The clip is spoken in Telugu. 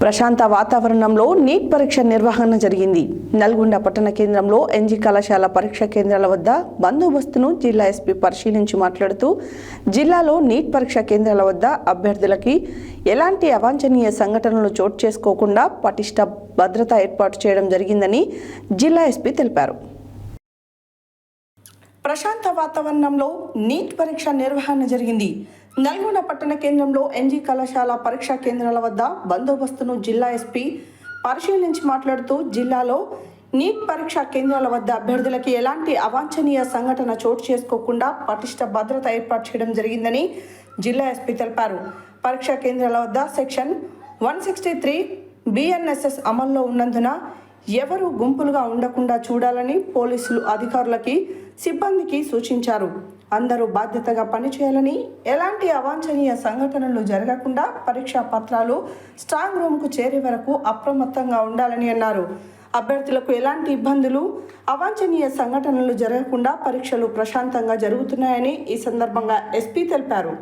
ప్రశాంత వాతావరణంలో నీట్ పరీక్ష నిర్వహణ జరిగింది. నల్గొండ పట్టణ కేంద్రంలో ఎన్జీ కళాశాల పరీక్ష కేంద్రాల వద్ద బందోబస్తును జిల్లా ఎస్పీ పరిశీలించి మాట్లాడుతూ జిల్లాలో నీట్ పరీక్ష కేంద్రాల వద్ద అభ్యర్థులకి ఎలాంటి అవాంఛనీయ సంఘటనలు చోటు చేసుకోకుండా పటిష్ట భద్రత ఏర్పాటు చేయడం జరిగిందని జిల్లా ఎస్పీ తెలిపారు. ప్రశాంత వాతావరణంలో నీట్ పరీక్ష నిర్వహణ జరిగింది. నల్గొండ పట్టణ కేంద్రంలో ఎన్జీ కళాశాల పరీక్షా కేంద్రాల వద్ద బందోబస్తును జిల్లా ఎస్పీ పరిశీలించి మాట్లాడుతూ జిల్లాలో నీట్ పరీక్షా కేంద్రాల వద్ద అభ్యర్థులకి ఎలాంటి అవాంఛనీయ సంఘటన చోటు చేసుకోకుండా పటిష్ట భద్రత ఏర్పాటు చేయడం జరిగిందని జిల్లా ఎస్పీ తెలిపారు. పరీక్షా కేంద్రాల వద్ద section one sixty three BNSS అమల్లో ఉన్నందున ఎవరు గుంపులుగా ఉండకుండా చూడాలని పోలీసులు అధికారులకి సిబ్బందికి సూచించారు. అందరూ బాధ్యతగా పనిచేయాలని ఎలాంటి అవాంఛనీయ సంఘటనలు జరగకుండా పరీక్షా పత్రాలు స్ట్రాంగ్ రూమ్కు చేరే వరకు అప్రమత్తంగా ఉండాలని అన్నారు. అభ్యర్థులకు ఎలాంటి ఇబ్బందులు అవాంఛనీయ సంఘటనలు జరగకుండా పరీక్షలు ప్రశాంతంగా జరుగుతున్నాయని ఈ సందర్భంగా ఎస్పీ తెలిపారు.